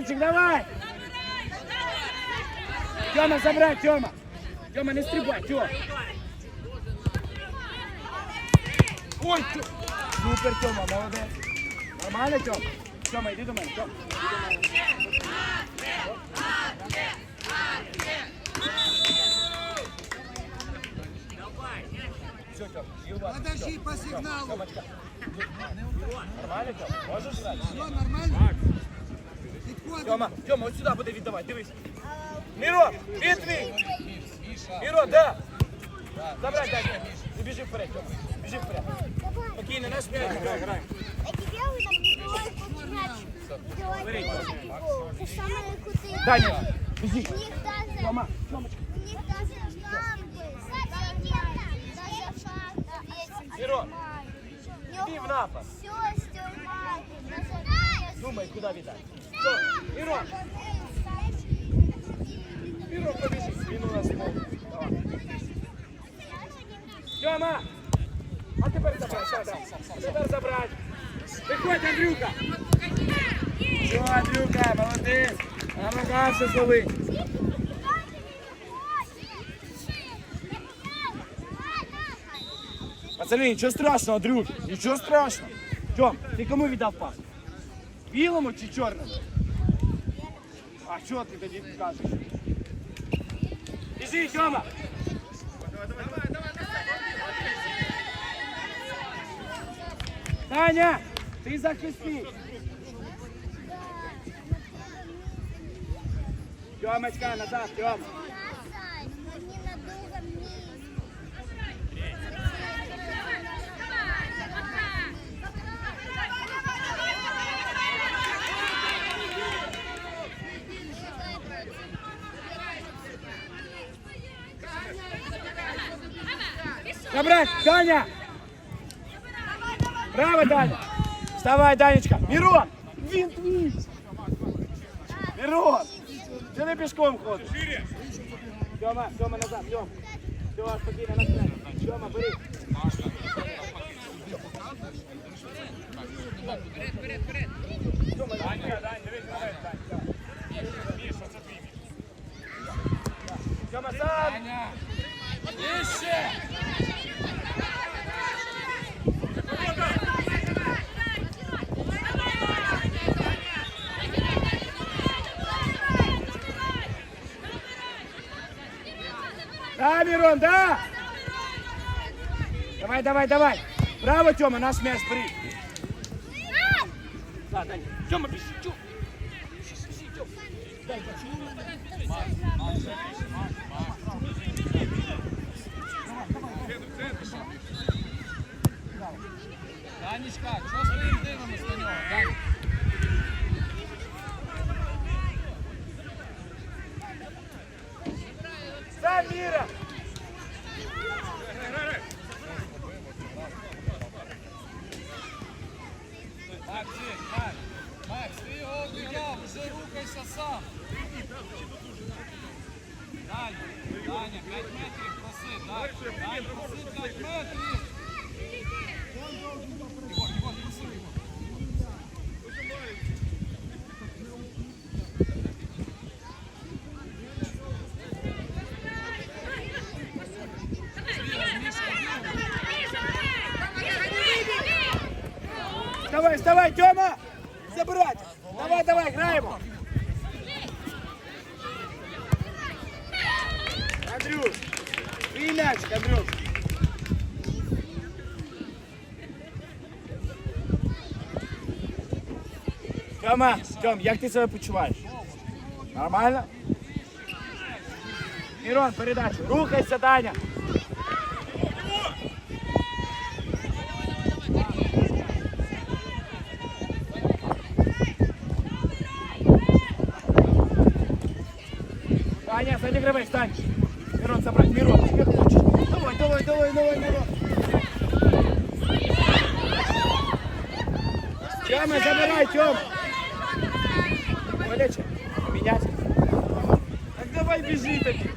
Мирончик, давай! Тьома, забрать, Тьома! Тьома, не стрибай, Тьома! Ой, Тьома! Супер, Тьома, молодець! Нормально, Тьома? Тьома, йди до мене, Тьома. Подожди по сигналу. Нормально, Тьома? Можеш грати? Все нормально? Підходимо. Тьома, Тьома, ось сюди буде віддавати, дивись. Міро, він твій! Міро, да! Забрай, дай, дай. І біжи вперед, Тьома. Біжи вперед. Спокійно, наш м'яч, грай, грай. Бери, Це саме крутий. Даня, біжи. Їх даже- Тьома, Тьомочка. їх даже лампи. Даже факт. Міро, йди в напад. Все стюрмати. Даже Думай, куди віддати. Міро, Міро! А тепер забрать, да, да. Тепер страшного, Андрюк, нічого страшного. Тьом, ти кому віддав пас? Білому чи чорному? А що ти тоді кажеш? Біжи, Тьома! Таня, ти захисти. Тьомочка, назад, Тьома. Забрать, Таня! Браво, Таня! Вставай, Данечка! Мирон! Він твій! Мирон! Ти не пішком ходиш? Тьома, Тьома назад, Тьома. Тьома, спокійно, на сцену. Тьома, бери. Тьома, Дань, Дань, дивись, давай, Дань, Дань. Міша, це твій міш. Тьома, сам! Вище! Да, Мирон, да! Давай, давай, давай! Браво, Тёма, наш мяч при. Да, Даня. Тёма, пиши, Тёма. Пиши, пиши, Тёма. Дай, почему? Маш, Маш, Маш, Маш. Данечка, что с твоим дымом из Даня? Сам, Мира! Максик, Макс, Макс, ти його обіграв, вже рухайся сам. Даня, Даня, 5 метрів проси, так? Даня, проси 5 метрів. Ігор, Ігор, проси, Ігор. Тьома, Тьом, як ти себе почуваєш? Нормально? Мирон, передачу. Рухайся, Даня. Таня, заигрывай, стань. Мирон, собрать. Мирон, тебе хочешь. Давай, давай, давай, давай, Мирон. Тёма, забирай, Тёма. Так давай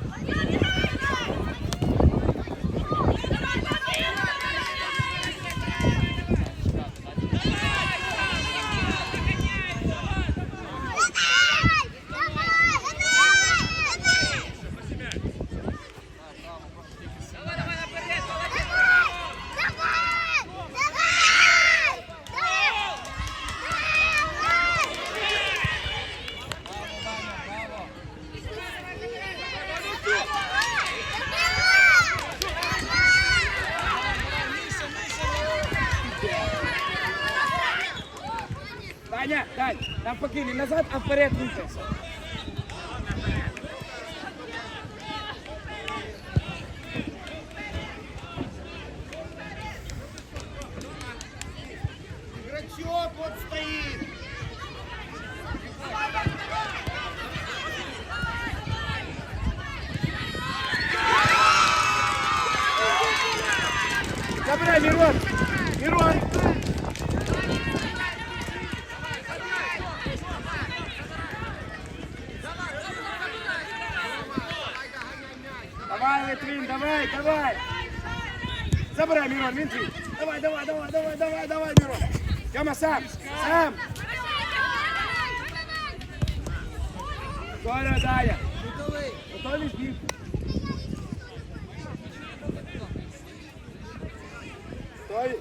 Аня, дай, навпаки, не назад, а вперед рухайся. Давай, Литвин, давай, давай! Забирай, Мирон, він твій! Давай, давай, давай, давай, давай, давай, Мирон! Тьома, сам! Сам! Коля, Даня! Готові ж бігти? Стой.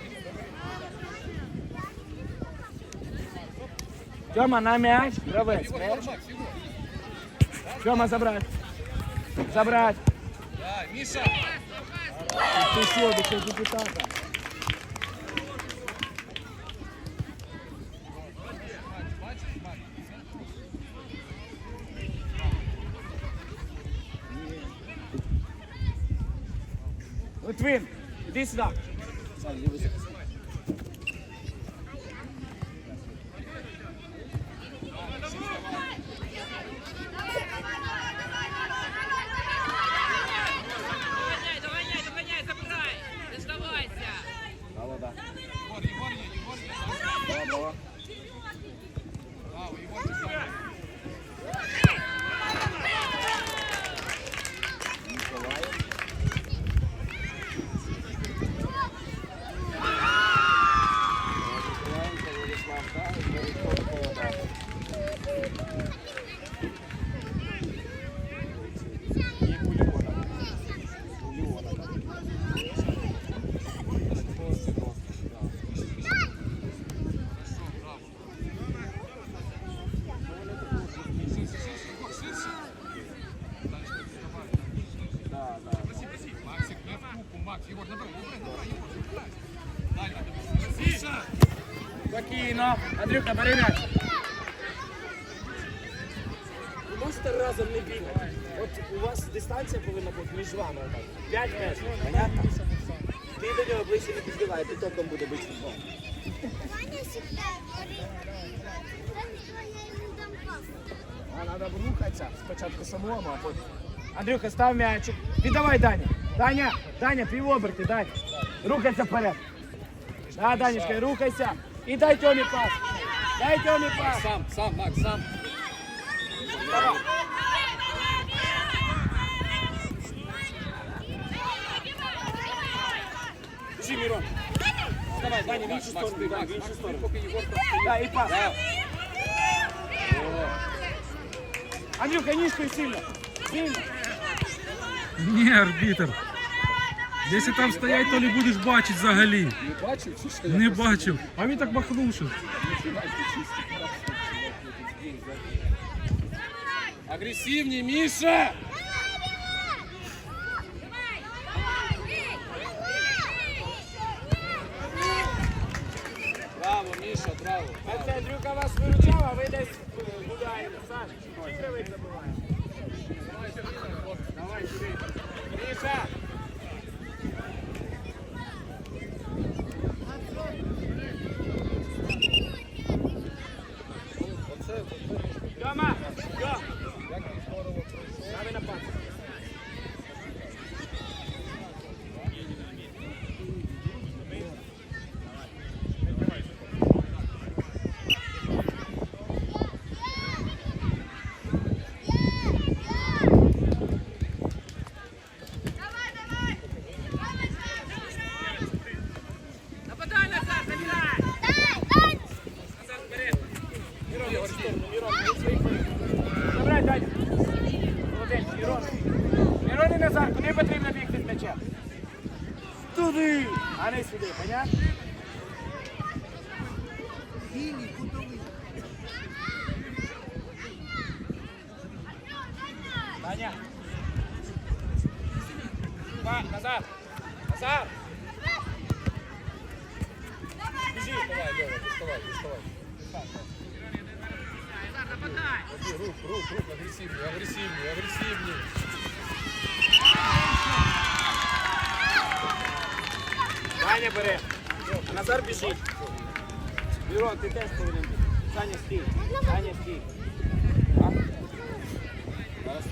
Тьома на м'яч, гравець. Тьома забрать. Забрать. Да, Міша! Ти що, до цього депутата? Литвин, іди сюди. Андрюха, бери м'яч. Ви можете разом не бігати. От у вас дистанція повинна бути між вами. отак. П'ять метрів. Понятно? Ти до нього ближче не підбігай, ти током буде бити футбол. Ваня всегда говорит, что я ему дам пас. А треба рухатися спочатку самому, а потім. Андрюха, став м'ячик. Віддавай Даня. Даня, Даня, півоберти, Даня. Рухайся вперед. Да, Данечка, рухайся. І дай Тьомі пас. Дай Тьомі пас. Сам, сам, Макс, сам. Давай. Біжи, Мирон. Давай, Даня, в іншу Макс, сторону. ти, Даня, Макс, в іншу Макс, ти сторону. поки Єгор там Да, і пас. Браво. О, Андрюха, ніжкою сильно. Сильно. Ні, арбітр. Якщо там стоять, то не будеш бачити взагалі. Не бачив чи що? Не бачив. А він так махнув, що. Агресивнее, Миша! Браво, Миша, браво. А це Андрюха вас виручав, а ви десь е, гуляєте. Саш, чи кривий забуває? Давай сюди. Міша! Тьома! Тьом! Стави на пас. Нападай назад, забирай! Назад вперед! Мирон, Мирон, Мирон, Мирон, своїх Забирай, Даня. Молодець, Мирон. Мирон і Назар, куди потрібно бігти з м'ячем? Туди, а не сюди, понятно? Даня. Два, Назар. Назар. Біжи. Давай, Лёва, доставай, доставай. нападай. Рух, рух, рух, агресивний, агресивний, агресивний. Даня бере. Назар біжить. Мирон, ти теж повинен бути. Саня стій. Саня стій. А? Раз.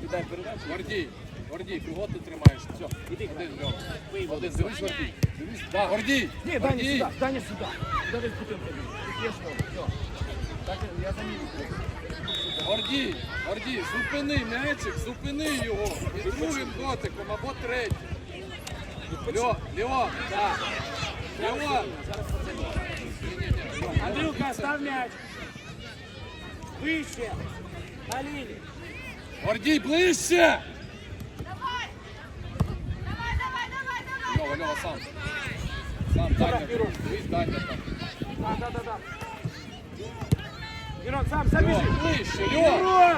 Кидай передачу. Гордій, Гордій, кого ти тримаєш? Все, Іди, один, Грай. Один, дивись, Гордій. Дивись, да, Гордій. Ні, Даня Гордій. сюди, Даня сюди. Давай кутим тобі. Ти п'єш. Все. Гордій, Гордій, зупини м'ячик, зупини його. І другим дотиком або третім. Льо, Льо, так. Льо. Андрюха, став м'яч. Вище. На лінії. Гордій, ближче. Льова, Льова, сам. Сам, Даня. Дивись, Даня там. Так, так, так, Мирон, сам, забіжи. ближче, Льо. Мирон!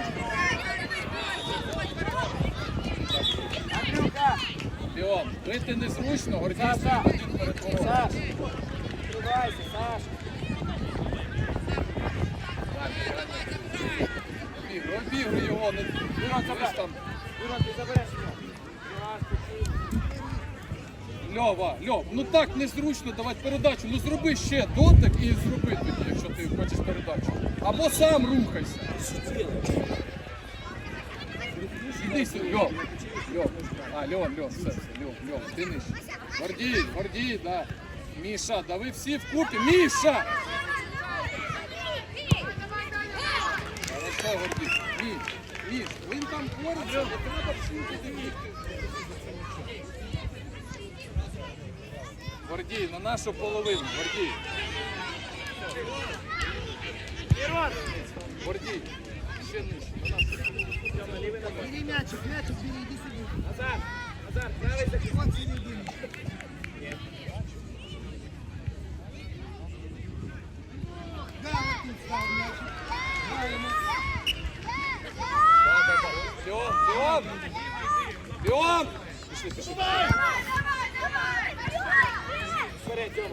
Андрюха! Льо, бити незручно, Гордій Саша. один перед. Саш! Відкривайся, Саш! Обігруй, обігруй його, не Мирон, дивись забирай! там. Ти забереш його. Льова, Льов, ну так незручно давати передачу. Ну зроби ще дотик і зроби тоді, якщо ти хочеш передачу. Або сам рухайся. Іди сюди, Льов. Льов. А, Льов, Льов, все, все, Льов, Льов, ти нижче. Гордій, Гордій, да. Міша, да ви всі вкупі. Міша! Хорошо, Гордій. Міш, Міш, він там поруч, не треба всім туди Гордій, на нашу половину, Гордій. Мирон! Гордій, ще нижче. на нашу. Бери мячик, мячик бери, иди сюда. Назар! Назар, правий захист. Вот середина. Да, вот тут стал мячик. Правильно. Да, да, да. Леон, Леон! Леон! Пішли, пішли. Ти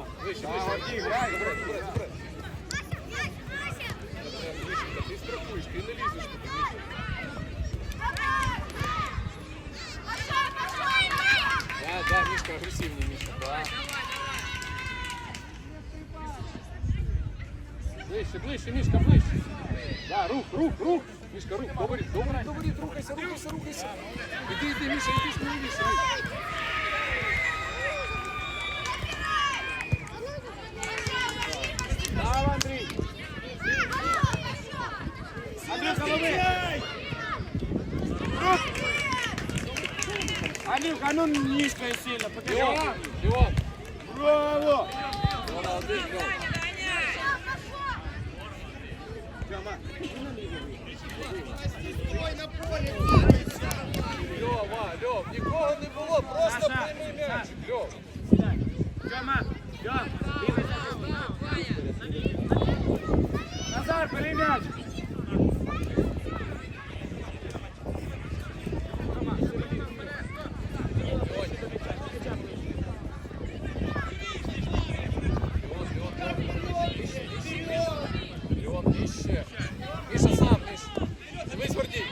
страхуєш, ти не лізеш туди, Да, да, Мішка агресивний, Міша, да. Ближче, ближче, Мішка, ближче. Да, рух, рух, рух. Мішка, рух, говори, говори, говори, рухайся, рухайся, рухайся. Іди, іди, Міша, іди сміливіше. Дав, Ну сильно, покажи. Леон, Леон.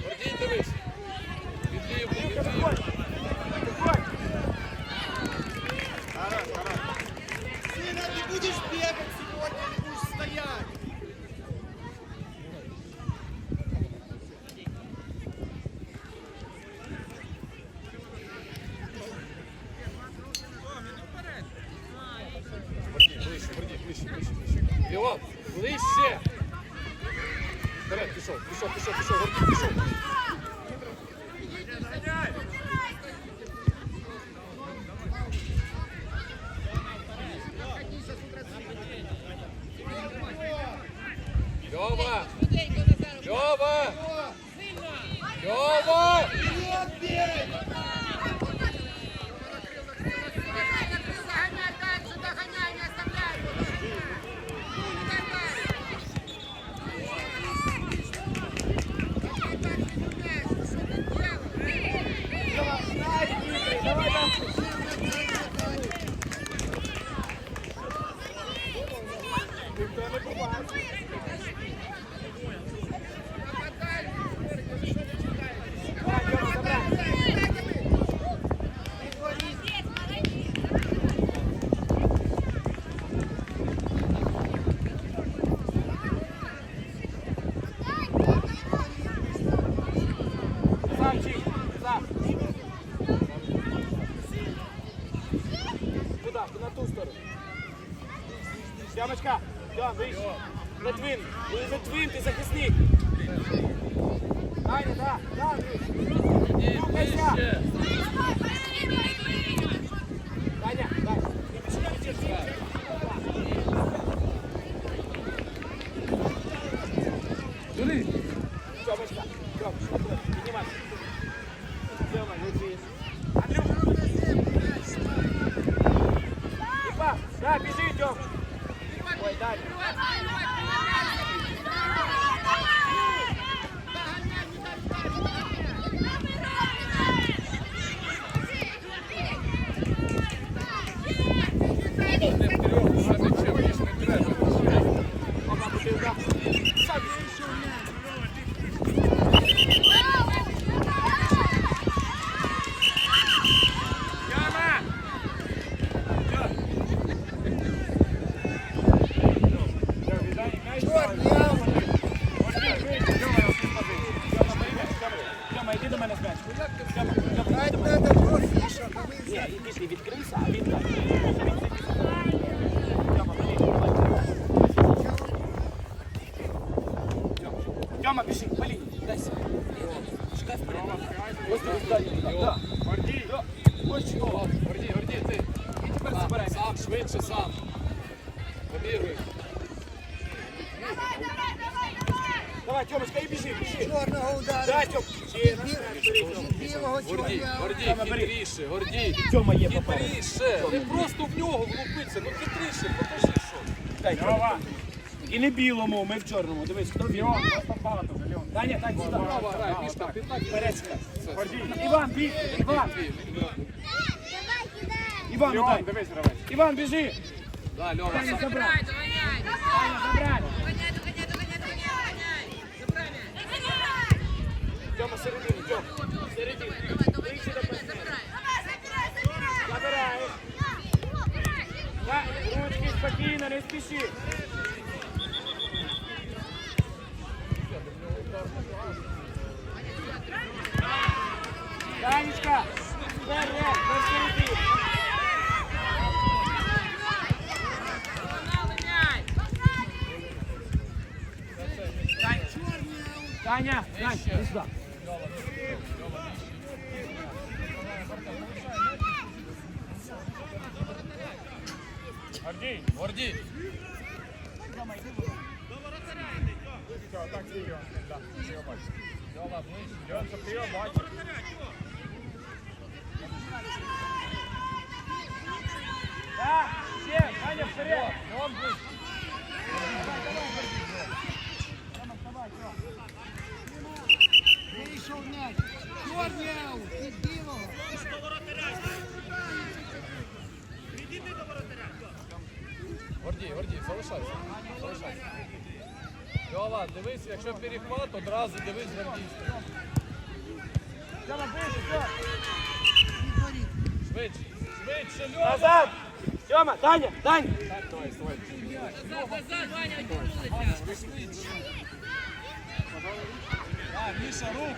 Por Льова! Льова! Льова! Давай, Тьомочка, і біжи, біжи. чорного удару. Да, Тьом. Ще бери, білого Гордій, чорного. Гордій, Тьома, бери. хитріше, Гордій. Тьома є попереду. Хитріше. Не просто в нього влупиться, ну хитріше, покажи, що. Дай, Тьома. І не білому, ми в чорному. Дивись, хто він. Даня, так, сюди. Право грає, так. Вперед, сюди. Іван, біг, Іван. Давай, кидай. Іван, дай. Іван, біжи. Да, Льова. Даня, забрали. Доганяй, доганяй, доганяй, доганяй. Забирай м'яч. Тьома, середину, Тьом. Середину. Ближче до мене. Забирай. Ручки спокійно, не спіши. Льова, ближче. Да, все, Таня, вперед. Вийшов м'яч. Чорний аут від білого. Гордій, Гордій, залишайся. Залишайся. Льова, дивись, якщо перехват, одразу дивись воріт. Швидше, швидше, Льова. Назад. Тьома, Таня, Таня. Назад, назад, Ваня, відтягнулися. Міша, рух.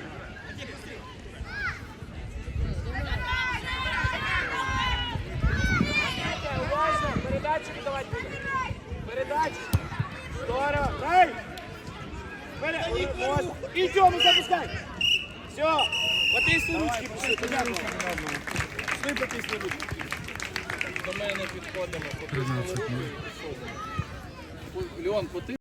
Передачу віддавати. Передачу. Здорово. Дай. І Тьому запускай. Все. Потисни ручки, пішли. Пішли потисни ручки. До мене підходимо. 13, ну. Леон, поти.